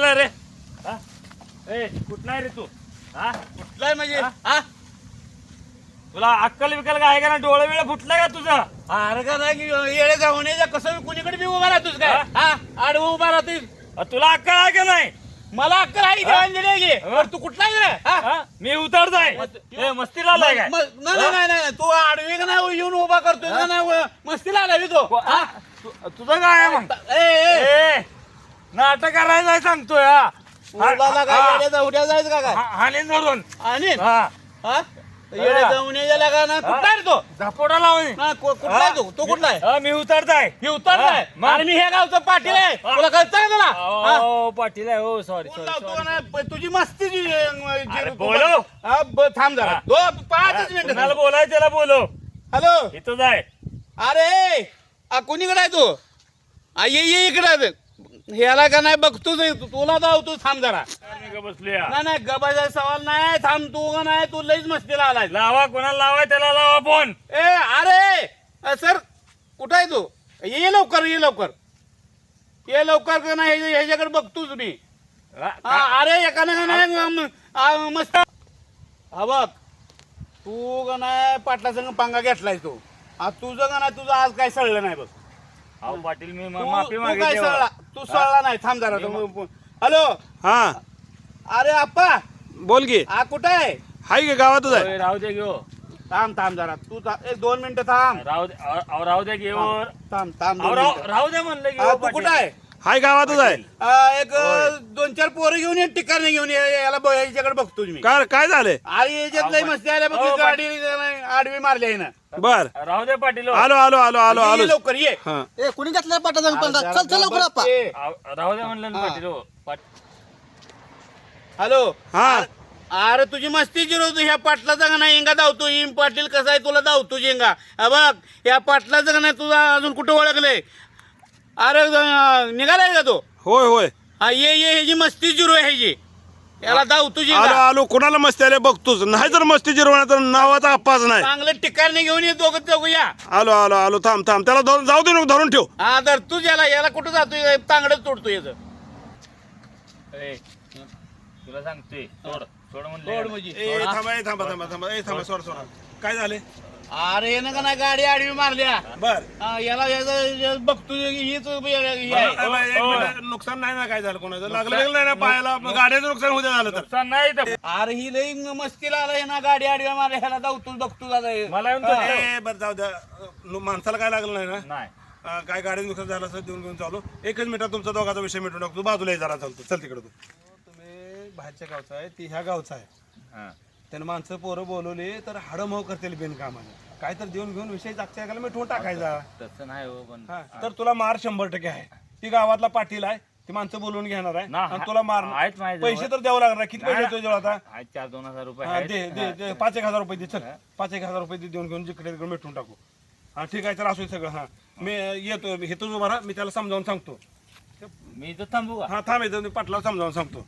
निघाला रे. हा? ए कुठला आहे रे तू? हा? कुठलाय म्हणजे? हा? तुला अक्कल बिकल काय आहे का ना डोळे बिळे फुटलाय का तुझं? अरे का नाही येळे जाऊन ये. कसं बी कुणीकडे बी उभा राहतोस काय? हा? आडवं उभा राहतोस. अ, तुला अक्कल आहे का नाही? मला अक्कल आहे आहे की. हा? बरं, तू कुठला आहे रे? हा? हा? मी उतरताय ए मस्तीला आलाय काय? नाही नाही, नाही नाही. तू आडवी का नाही येऊन उभा करतोय? का नाही मस्तीला आला बी तो. हा? तुझं काय आहे मग? ए, ए, ए. नाटक करायचं नाही सांगतोय हा. उभा काय हा. येड्या जाऊड्या जायचं का काय? हा- हाणीन धरून. आणि हा. हा? येड्या जाऊन यायला का ना कुठला आहे रे तो? झपोटा लावून. हा, को- कुठला आहे तो? तो कुठला आहे? हा, मी उतरताय. हे उतरलाय हा, मग? आणि मी हे गावचं पाटील आहे. हा. तुला कळतं का तुला हा? ओ पाटील आहे हो सॉरी फोन सॉरी लावतो ना, प- तुझी मस्ती जी, अं, जी- अरे तू- बोलो. हा, ब- थांब जरा. हा. दो पाचच मिनिट. कुणाला बोलाय त्याला बोलो. हॅलो? इथंच आहे अरे आ, कोणीकडे आहे तू? आ, ये ये इकडे ह्याला का नाही बघतोच तुला जाऊ तू थांब जरा. बसले नाही नाही गबाचा सवाल नाही थांब तू का नाही? तू लईच मस्तीला आलाय लावा कोणाला लावाय त्याला लावा फोन. ए अरे सर कुठं आहे तू? ये लवकर ये लवकर. ये लवकर का नाही? ह्याच्या- ह्याच्याकडे बघतोच मी. हा, अरे एकाने का नाही मस्त हा बघ. तू का नाही पाटला संग पंगा घेतलाय तू? आ, तुझं का नाही? तुझं आज काय सळलं नाही बघ. अहो पाटील मी तू माफी तू काय सळला? मागितली तू सळला नाही थांब जरा तू- हॅलो? हा. अरे आप्पा! बोल की. आ कुठं आहे? हाय की गावातच आहे. राहू दे घेऊ थांब थांब जरा. तू था- एक दोन मिनिटं थांब. राहू दे अहो, राहू दे घेऊ थांब थांब दोन राहू मिनिटं. राहू दे म्हणलं तू कुठं आहे? हाय गावातच आहे. एक दोन चार पोरं घेऊन ये टिकाने घेऊन ये याला ब- याच्याकडे बघतो मी काय काय झालंय? अरे याच्यात लई मस्ती आल्या बघ गाडी नाही, आडवी मारली आहे ना. बर. राहू दे पाटील हो. आलो आलो आलो आलो ये आलो लवकर ये. हा. ए कुणी घेतलाय पाटा जाऊन पण चल चल लवकर आपा ये. राहू दे म्हणलं ना हा. पाटील हो. पाट- हॅलो. हा. अरे तुझी मस्ती जिरवतो ह्या पाटलाचा का नाही इंगा धावतो. इम पाटील कसा आहे तुला धावतो हा बघ या पाटलाचं का नाही तुझा अजून कुठं ओळखलंय? अरे अ, निघालाय का तो? होय होय. हा ये ये ह्याची मस्ती जिरो आहे ह्याची याला धावतो आलो जिंगा आलो. कोणाला मस्ती आले बघतोच. नाही जर मस्ती जिरवणार तर नावाचा अप्पाच नाही. चांगलं ठिकाणी घेऊन ये दोघं दोघं या. आलो आलो आलो. थांब थांब. त्याला धरून- जाऊ दे नको धरून ठेव. हा तर तूच याला याला कुठं जातोय तांगडच तोडतो याचं. ए, तुला सांगतोय सोड सोड सोड म्हणलं म्हणजे. ए थांबा ए थांबा थांबा थांबा. ए थांबा सोड सोड काय झाले? अरे येणं का नाही? गाडी आडवी मारल्या. बर. हा, याला याचं याचं बघतो हीच हे आहे. नुकसान नाही ना काय झालं कोणाचं? लागलं बिगलं नाही ना पायाला? गाड्याचं नुकसान होते झालं तर. नुकसान नाही तर अरे ही लई मस्तीला आला हे ना गाडी आडव्या मारल्या ह्याला धावतो बघतो दादा हे. मला येऊन तो- ए बरं जाऊ द्या. नु- माणसाला काय लागलं नाही ना? नाही. अं, काय गाडी नुकसान झालं असं देऊन घेऊन चालू. एकच मिनिटात तुमचा दोघाचा विषय मिटून टाकतो. बाजूला ये जरा चालतो चल तिकडे तू. तुम्ही बाहेरच्या गावचा आहे ती ह्या गावचा आहे. हा. त्यानं माणसं पोरं बोलवली तर हाडं मऊ करतील बिनकामाने. काय तर देऊन घेऊन विषय जागच्या एकाला मिठवून टाकायचा. तसं नाही हो पण हा, तर तुला मार शंभर टक्के आहे. ती गावातला पाटील आहे ती माणसं बोलवून घेणार आहे. ना, आणि तुला मार आहेत पैसे तर द्यावं लागणार. किती पैसे आता? आज चार दोन हजार रुपये हा, आहेत. दे दे दे. पाच एक हजार रुपये दे चल. पाच एक हजार रुपये दे देऊन घेऊन जिकडे तिकडे मिटून टाकू. हा ठीक आहे तर असू दे सगळं. हा. मी येतो हे तुझं बरा मी त्याला समजावून सांगतो. मी इथं थांबू का? हा थांब येतो मी पाटला समजावून सांगतो.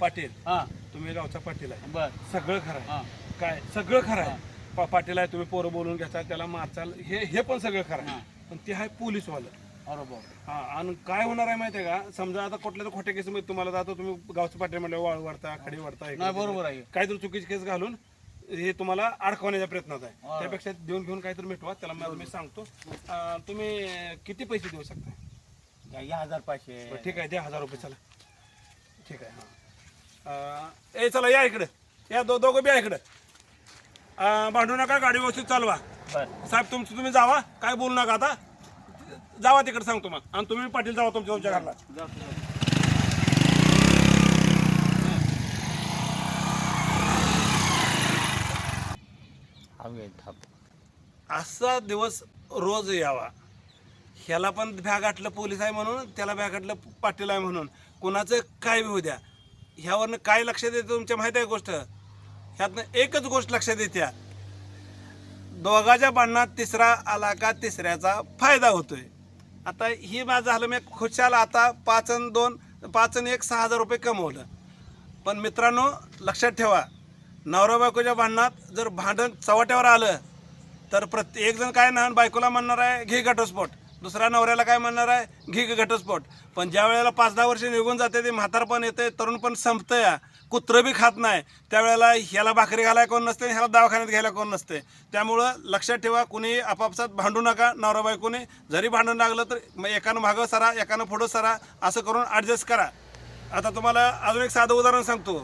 पाटील. हा. तुम्ही गावचा पाटील आहे. बर. सगळं खरं. आहे. काय? सगळं खरं आहे. पा- पाटील आहे तुम्ही पोरं बोलून घेता त्याला मारचाल. हे हे पण सगळं खरं आहे. पण ते आहे पोलीसवालं. बरोबर. हा आणि काय होणार आहे माहिती आहे का? समजा आता कुठल्या तर खोट्या केसमध्ये तुम्हाला जातो तुम्ही गावचं पाटील म्हणलं वाळ वाढता खडी वाढता हे नाही बरोबर आहे. काहीतरी चुकीची केस घालून हे तुम्हाला अडकवण्याच्या प्रयत्नात आहे. त्यापेक्षा देऊन घेऊन काहीतरी मिटवा त्याला मी मी सांगतो. अं, तुम्ही किती पैसे देऊ शकता? या हजार पाचशे. बरं, ठीक आहे द्या हजार रुपये चला. ठीक आहे हां. ए चला या इकडे. या दो दोघं बी या इकडे. भांडू नका गाडी व्यवस्थित चालवा. साहेब तुमचं तुम्ही जावा. काय बोलू नका आता. जावा तिकडे सांगतो मग. आणि तुम्ही पाटील जावा तुमच्या तुमच्या घरला. असा दिवस रोज यावा. ह्याला पण भ्या गाठलं पोलीस आहे म्हणून त्याला भ्या गाठलं पाटील आहे म्हणून. कुणाचं काय होऊ द्या. ह्यावरनं काय लक्षात येतं तुमच्या माहिती आहे गोष्ट? ह्यातनं एकच गोष्ट लक्षात येत्या. दोघाच्या भांडणात तिसरा आला का तिसऱ्याचा फायदा होतोय. आता ही माझं झालं मी खुशाल आता पाच आणि दोन पाच अन एक सहा हजार रुपये कमवलं. पण मित्रांनो लक्षात ठेवा नवरा बायकोच्या भांडणात जर भांडण चव्हाट्यावर आलं तर प्रत्येक जण काय ना बायकोला म्हणणार आहे घे घटस्फोट. दुसऱ्या नवऱ्याला काय म्हणणार आहे? घी घटस्फोट. पण ज्या वेळेला पाच दहा वर्ष निघून जाते ते म्हातारपण येते तरुण पण संपतं या कुत्रं बी खात नाही. त्यावेळेला ह्याला भाकरी घालाय कोण नसते ह्याला दवाखान्यात घ्यायला कोण नसते. त्यामुळं लक्षात ठेवा कुणी आपापसात भांडू नका नवरा बायकोने जरी भांडण लागलं तर मग एकानं मागं सरा एकानं पुढं सरा असं करून ॲडजस्ट करा. आता तुम्हाला अजून एक साधं उदाहरण सांगतो.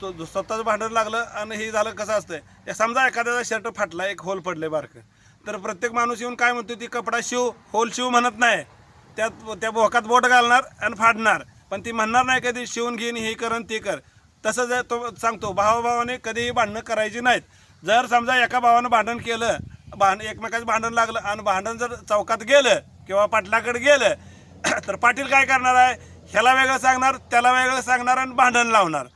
तो स्वतःचं भांडण लागलं आणि हे झालं कसं असतंय? समजा एखाद्याचा शर्ट फाटला एक होल पडले बारकं. तर प्रत्येक माणूस येऊन काय म्हणतो ती कपडा शिव होल शिव म्हणत नाही. त्यात त्या भोकात बोट घालणार आणि फाडणार. पण ती म्हणणार नाही कधी शिवून घेईन हे कर आणि ते कर. तसं जर तो सांगतो भावाभावाने कधीही भांडणं करायची नाहीत. जर समजा एका भावानं भांडण केलं भांड एकमेकाचं भांडण लागलं आणि भांडण जर चौकात गेलं किंवा पाटलाकडे गेलं तर पाटील काय करणार आहे? ह्याला वेगळं सांगणार त्याला वेगळं सांगणार आणि भांडण लावणार.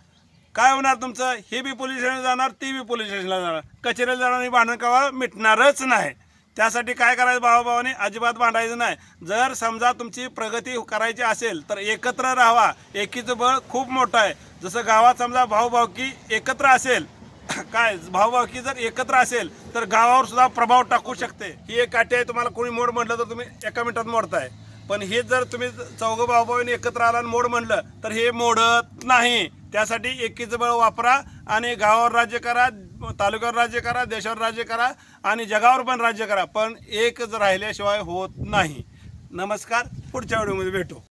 काय होणार तुमचं? हे बी पोलीस स्टेशनला जाणार ती बी पोलीस स्टेशनला जाणार. कचेरीला जाणार आणि भांडण कवा मिटणारच नाही. त्यासाठी काय करायचं भावाभावाने? अजिबात भांडायचं नाही. जर समजा तुमची प्रगती करायची असेल तर एकत्र राहावा. एकीचं बळ खूप मोठं आहे. जसं गावात समजा भाऊभावकी एकत्र असेल काय? भाऊभावकी जर एकत्र असेल तर गावावर सुद्धा प्रभाव टाकू शकते. ही एक काठी आहे तुम्हाला कोणी मोड म्हटलं तर तुम्ही एका मिनिटात मोडताय. पण हे जर तुम्ही चौघं भाऊभावाने एकत्र आला आणि मोड म्हणलं तर हे मोडत नाही. त्यासाठी एकीचं बळ वापरा आणि गावावर राज्य करा तालुक्यावर राज्य करा देशावर राज्य करा आणि जगावर पण राज्य करा. पण एकच राहिल्याशिवाय होत नाही. नमस्कार. पुढच्या व्हिडिओमध्ये भेटू.